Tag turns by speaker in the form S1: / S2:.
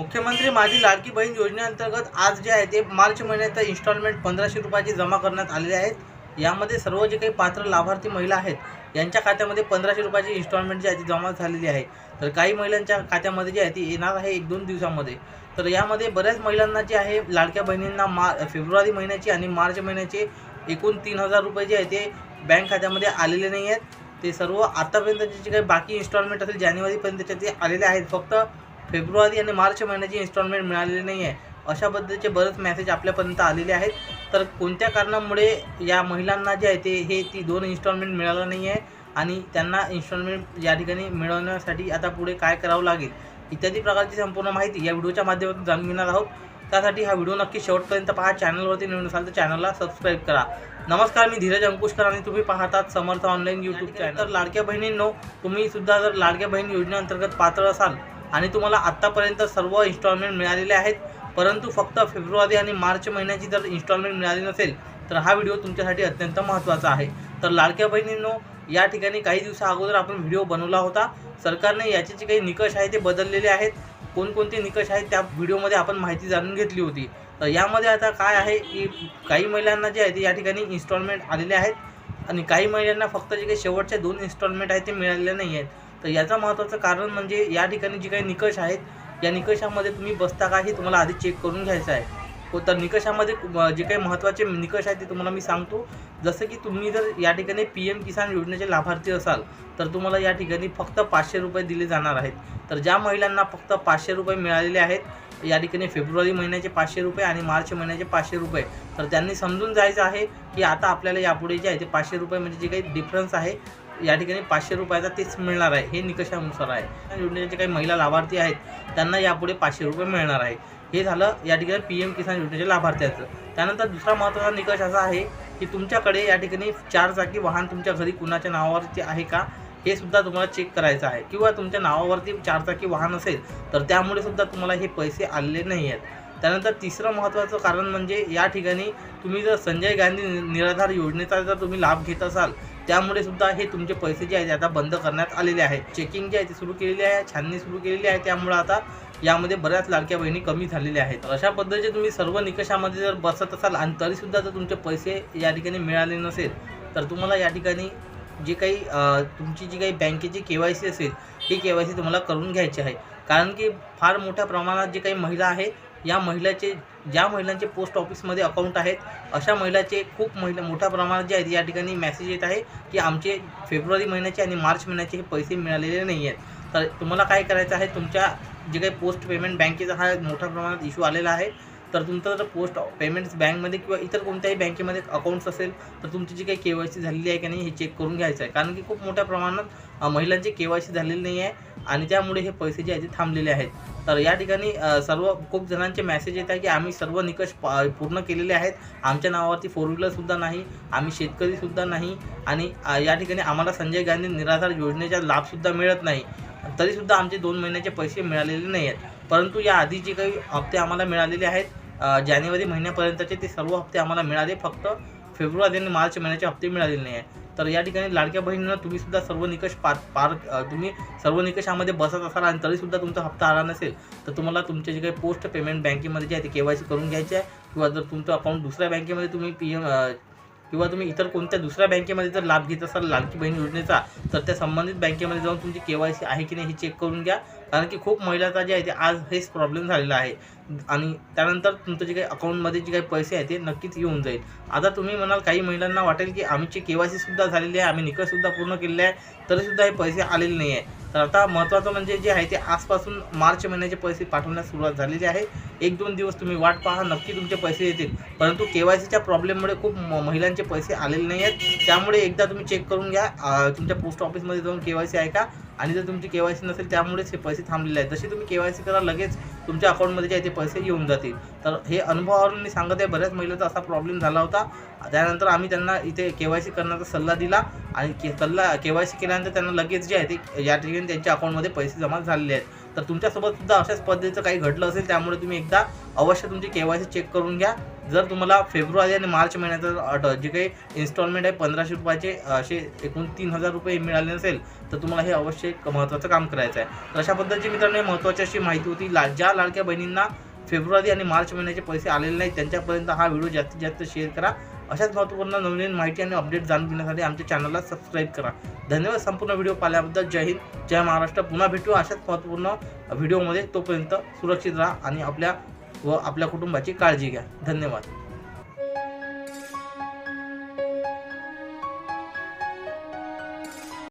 S1: मुख्यमंत्री माझी लाडकी बहीण योजनेअंतर्गत आज जे आहे ते मार्च महिन्यात इन्स्टॉलमेंट पंधराशे रुपयाची जमा करण्यात आलेले आहेत. यामध्ये सर्व जे काही पात्र लाभार्थी महिला आहेत यांच्या खात्यामध्ये पंधराशे रुपयाची इन्स्टॉलमेंट जी आहे ती जमा झालेली आहे. तर काही महिलांच्या खात्यामध्ये जी आहे ती येणार आहे एक दोन दिवसामध्ये. तर यामध्ये बऱ्याच महिलांना जे आहे लाडक्या बहिणींना मा फेब्रुवारी महिन्याची आणि मार्च महिन्याचे एकूण तीन हजार रुपये जे आहे ते बँक खात्यामध्ये आलेले नाही आहेत. ते सर्व आतापर्यंतचे जे काही बाकी इन्स्टॉलमेंट असेल जानेवारीपर्यंतचे ते आलेले आहेत. फक्त फेब्रुवारी आणि मार्च महिन्याची इन्स्टॉलमेंट मिळालेली नाही आहे अशा पद्धतीचे बरेच मेसेज आपल्यापर्यंत आलेले आहेत. तर कोणत्या कारणामुळे या महिलांना जे आहे ते हे ती दोन इन्स्टॉलमेंट मिळालं नाही आहे आणि त्यांना इन्स्टॉलमेंट या ठिकाणी मिळवण्यासाठी आता पुढे काय करावं लागेल इत्यादी प्रकारची संपूर्ण माहिती या व्हिडिओच्या माध्यमातून जाणून घेणार आहोत. त्यासाठी हा व्हिडिओ नक्की शेवटपर्यंत पहा. चॅनलवरती नवीन असाल तर चॅनलला सबस्क्राईब करा. नमस्कार मी धीरज अंकुशकर आणि तुम्ही पाहतात समर्थ ऑनलाईन यूट्यूब चॅनल तर लाडक्या बहिणींनो तुम्ही सुद्धा जर लाडक्या बहीण योजनेअंतर्गत पात्र असाल आणि तुम्हाला आत्तापर्यंत सर्व इन्स्टॉलमेंट मिळालेले आहेत. परंतु फक्त फेब्रुवारी आणि मार्च महिन्याची जर इन्स्टॉलमेंट मिळाली नसेल तर हा व्हिडिओ तुमच्यासाठी अत्यंत महत्त्वाचा आहे. तर लाडक्या बहिणींनो या ठिकाणी काही दिवसा अगोदर आपण व्हिडिओ बनवला होता. सरकारने याचे जे काही निकष आहे ते बदललेले आहेत. कोणकोणते निकष आहेत त्या व्हिडिओमध्ये आपण माहिती जाणून घेतली होती. तर यामध्ये आता काय आहे की काही महिलांना जे आहे ते या ठिकाणी इन्स्टॉलमेंट आलेले आहेत. आणि काही महिलांना फक्त जे काही शेवटचे दोन इन्स्टॉलमेंट आहेत ते मिळालेले नाही आहेत. तर याचं महत्त्वाचं कारण म्हणजे या ठिकाणी जे काही निकष आहेत या निकषामध्ये तुम्ही बसता का हे तुम्हाला आधी चेक करून घ्यायचं आहे. हो तर निकषामध्ये जे काही महत्त्वाचे निकष आहेत ते तुम्हाला मी सांगतो. जसं की तुम्ही जर या ठिकाणी पी एम किसान योजनेचे लाभार्थी असाल तर तुम्हाला या ठिकाणी फक्त पाचशे रुपये दिले जाणार आहेत. तर ज्या महिलांना फक्त पाचशे रुपये मिळालेले आहेत या ठिकाणी फेब्रुवारी महिन्याचे पाचशे रुपये आणि मार्च महिन्याचे पाचशे रुपये. तर त्यांनी समजून जायचं आहे की आता आपल्याला यापुढे जे आहे ते पाचशे रुपये म्हणजे जे काही डिफरन्स आहे या ठिकाणी पाचशे रुपयाचा तेच मिळणार आहे हे निकषानुसार आहे. या योजनेचे काही महिला लाभार्थी आहेत त्यांना यापुढे पाचशे रुपये मिळणार आहे. हे झालं या ठिकाणी पी एम किसान योजनेच्या लाभार्थ्याचं. त्यानंतर दुसरा महत्त्वाचा निकष असा आहे की तुमच्याकडे या ठिकाणी चार चाकी वाहन तुमच्या घरी कुणाच्या नावावरती आहे का हे सुद्धा तुम्हाला चेक करायचं आहे. किंवा तुमच्या नावावरती चारचाकी वाहन असेल तर त्यामुळे सुद्धा तुम्हाला हे पैसे आलेले नाही आहेत. त्यानंतर तिसरं महत्त्वाचं कारण म्हणजे या ठिकाणी तुम्ही जर संजय गांधी निराधार योजनेचा जर तुम्ही लाभ घेत असाल त्यामुळे सुद्धा हे तुमचे पैसे जे आहेत ते आता बंद करण्यात आलेले आहे चेकिंग जे आहे ते सुरू केलेली आहे छाननी सुरू केलेली आहे. त्यामुळे आता यामध्ये बऱ्याच लाडक्या बहिणी कमी झालेल्या आहेत. अशा पद्धतीचे तुम्ही सर्व निकषामध्ये जर बसत असाल आणि तरीसुद्धा जर तुमचे पैसे या ठिकाणी मिळाले नसेल तर तुम्हाला या ठिकाणी जे काही तुमची जी काही बँकेची के वाय सी असेल ही के वाय सी तुम्हाला करून घ्यायची आहे. कारण की फार मोठ्या प्रमाणात जे काही महिला आहे या महिलाचे ज्या महिलांचे पोस्ट ऑफिसमध्ये अकाउंट आहेत अशा महिलाचे खूप महिला मोठ्या प्रमाणात जे आहेत या ठिकाणी मेसेज येत आहे की आमचे फेब्रुवारी महिन्याचे आणि मार्च महिन्याचे हे पैसे मिळालेले नाही आहेत. तर तुम्हाला काय करायचं आहे तुमच्या जे काही पोस्ट पेमेंट बँकेचा हा मोठ्या प्रमाणात इश्यू आलेला आहे. तर तुमचं जर पोस्ट पेमेंट्स बँकमध्ये किंवा इतर कोणत्याही बँकेमध्ये अकाउंट्स असेल तर तुमची जी काही के वाय सी झालेली आहे की नाही हे चेक करून घ्यायचं आहे. कारण की खूप मोठ्या प्रमाणात महिलांची के वाय सी झालेली नाही आहे आणि त्यामुळे हे पैसे जे आहेत ते थांबलेले आहेत. तर या ठिकाणी सर्व खूप जणांचे मेसेज येत आहे की आम्ही सर्व निकष पूर्ण केलेले आहेत. आमच्या नावावरती फोर व्हीलरसुद्धा नाही आम्ही शेतकरीसुद्धा नाही आणि या ठिकाणी आम्हाला संजय गांधी निराधार योजनेचा लाभसुद्धा मिळत नाही. तरीसुद्धा आमचे दोन महिन्याचे पैसे मिळालेले नाही आहेत. परंतु या आधी जे काही हप्ते आम्हाला मिळालेले आहेत. जानेवारी महिन्यापर्यंतचे ते सर्व हप्ते आम्हाला मिळाले. फक्त फेब्रुवारी आणि मार्च महिन्याचे हप्ते मिळालेले नाही आहे तर या ठिकाणी लाडक्या बहिणींना तुम्ही सुद्धा सर्व निकष पार पार तुम्ही सर्व निकषामध्ये बसत असाल आणि तरीसुद्धा तुमचा हप्ता आला नसेल तर तुम्हाला तुमचे जे काही पोस्ट पेमेंट बँकेमध्ये जे आहे ते के वाय सी करून घ्यायचे आहे. किंवा जर तुमचं अकाउंट दुसऱ्या बँकेमध्ये तुम्ही पी एम किंवा तुम्ही इतर कोणत्या दुसऱ्या बँकेमध्ये जर लाभ घेत असाल लाडकी बहीण योजनेचा तर त्या संबंधित बँकेमध्ये जाऊन तुमची के वाय सी आहे की नाही हे चेक करून घ्या. कारण की खूप महिलाचा जे आहे ते आज हेच प्रॉब्लेम झालेला आहे. आणि त्यानंतर तुमचं जे काही अकाउंटमध्ये जे काही पैसे आहे ते नक्कीच येऊन जाईल. आता तुम्ही म्हणाल काही महिलांना वाटेल की आमची के वाय सीसुद्धा झालेली आहे आम्ही निकषसुद्धा पूर्ण केलेले आहे तरीसुद्धा हे पैसे आलेले नाही आहे. तर आता महत्त्वाचं म्हणजे जे आहे ते आजपासून मार्च महिन्याचे पैसे पाठवण्यास सुरुवात झालेली आहे. एक दोन दिवस तुम्ही वाट पहा नक्की तुमचे पैसे येतील. परंतु के वाय सीच्या प्रॉब्लेममुळे खूप म- महिलांचे पैसे आलेले नाही आहेत त्यामुळे एकदा तुम्ही चेक करून घ्या. तुमच्या पोस्ट ऑफिसमध्ये जाऊन के वाय सी आहे का? आणि जर तुमची के वाय सी नसेल त्यामुळेच हे पैसे थांबलेले आहेत. जसे तुम्ही के वाय सी करा लगेच तुमच्या अकाउंटमध्ये जे आहे ते पैसे येऊन जातील. तर हे अनुभवावरून मी सांगत आहे बऱ्याच महिलांचा असा प्रॉब्लेम झाला होता. त्यानंतर आम्ही त्यांना इथे के वाय सी करण्याचा सल्ला दिला आणि के सल्ला के वाय सी केल्यानंतर त्यांना लगेच जे आहे ते या ठिकाणी त्यांच्या अकाउंटमध्ये पैसे जमा झालेले आहेत. तर तुमच्यासोबत सुद्धा अशाच पद्धतीचं काही घडलं असेल त्यामुळे तुम्ही एकदा अवश्य तुमची के वाय सी चेक करून घ्या. जर तुम्हाला फेब्रुवारी आणि मार्च महिन्याचं अट- जे काही इन्स्टॉलमेंट आहे पंधराशे रुपयाचे असे एकूण तीन हजार रुपये मिळाले नसेल तर तुम्हाला हे अवश्य एक महत्त्वाचं काम करायचं आहे तर अशा पद्धतीची मित्रांनो महत्त्वाची अशी माहिती होती. ला ज्या लाडक्या बहिणींना फेब्रुवारी आणि मार्च महिन्याचे पैसे आलेले नाहीत त्यांच्यापर्यंत हा व्हिडिओ जास्तीत जास्त शेअर करा. अशाच महत्त्वपूर्ण नवीन माहिती आणि अपडेट जाणून घेण्यासाठी आमच्या चॅनलला सबस्क्राईब करा. धन्यवाद संपूर्ण व्हिडिओ पाहिल्याबद्दल. जय हिंद जय महाराष्ट्र. पुन्हा भेटू अशाच महत्त्वपूर्ण व्हिडिओमध्ये तोपर्यंत सुरक्षित राहा आणि आपल्या व आपल्या कुटुंबाची काळजी घ्या. धन्यवाद.